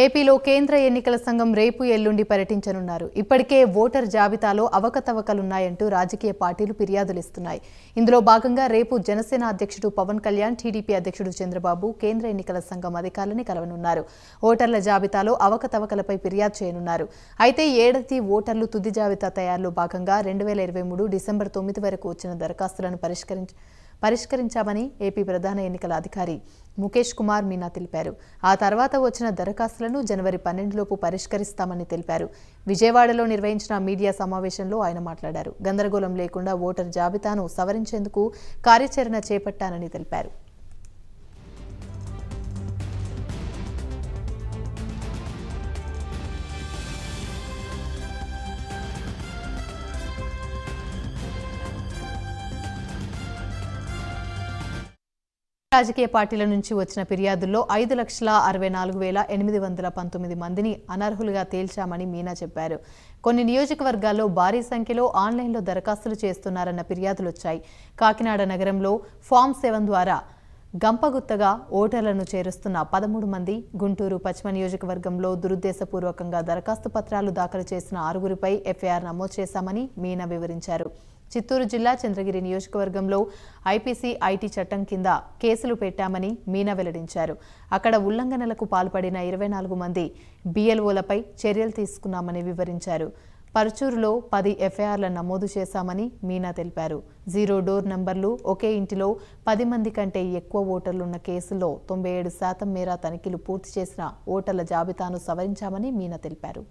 ఏపీలో కేంద్ర ఎన్నికల సంఘం రేపు ఎల్లుండి పర్యటించనున్నారు. ఇప్పటికే ఓటర్ జాబితాలో అవకతవకలున్నాయంటూ రాజకీయ పార్టీలు ఫిర్యాదులిస్తున్నాయి. ఇందులో భాగంగా రేపు జనసేన అధ్యక్షుడు పవన్ కళ్యాణ్ టీడీపీ అధ్యక్షుడు చంద్రబాబు కేంద్ర ఎన్నికల సంఘం అధికారులని కలవనున్నారు. ఓటర్ల జాబితాలో అవకతవకలపై ఫిర్యాదు చేయనున్నారు. అయితే ఏడాది ఓటర్లు తుది జాబితా తయారులో భాగంగా రెండు వేల ఇరవై మూడు డిసెంబర్ తొమ్మిది వరకు వచ్చిన దరఖాస్తులను పరిష్కరించి పరిష్కరించామని ఏపీ ప్రధాన ఎన్నికల అధికారి ముఖేష్ కుమార్ మీనా తెలిపారు. ఆ తర్వాత వచ్చిన దరఖాస్తులను జనవరి పన్నెండులోపు పరిష్కరిస్తామని తెలిపారు. విజయవాడలో నిర్వహించిన మీడియా సమావేశంలో ఆయన మాట్లాడారు. గందరగోళం లేకుండా ఓటర్ జాబితాను సవరించేందుకు కార్యాచరణ చేపట్టానని తెలిపారు. రాజకీయ పార్టీల నుంచి వచ్చిన ఫిర్యాదుల్లో ఐదు లక్షల అరవై నాలుగు వేల ఎనిమిది వందల పంతొమ్మిది మందిని అనర్హులుగా తేల్చామని మీనా చెప్పారు. కొన్ని నియోజకవర్గాల్లో భారీ సంఖ్యలో ఆన్లైన్లో దరఖాస్తులు చేస్తున్నారన్న ఫిర్యాదులు వచ్చాయి. కాకినాడ నగరంలో ఫామ్ సెవెన్ ద్వారా గంపగుత్తగా ఓటర్లను చేరుస్తున్న పదమూడు మంది గుంటూరు పశ్చిమ నియోజకవర్గంలో దురుద్దేశపూర్వకంగా దరఖాస్తు పత్రాలు దాఖలు చేసిన ఆరుగురిపై ఎఫ్ఐఆర్ నమోదు చేశామని మీనా వివరించారు. చిత్తూరు జిల్లా చంద్రగిరి నియోజకవర్గంలో ఐపీసీ ఐటీ చట్టం కింద కేసులు పెట్టామని మీనా వెల్లడించారు. అక్కడ ఉల్లంఘనలకు పాల్పడిన ఇరవై నాలుగు మంది బీఎల్ఓలపై చర్యలు తీసుకున్నామని వివరించారు. పరుచూరులో పది ఎఫ్ఐఆర్ల నమోదు చేశామని మీనా తెలిపారు. జీరో డోర్ నంబర్లు ఒకే ఇంటిలో పది మంది కంటే ఎక్కువ ఓటర్లున్న కేసులో తొంభై ఏడు శాతం మేర తనిఖీలు పూర్తి చేసిన ఓటర్ల జాబితాను సవరించామని మీనా తెలిపారు.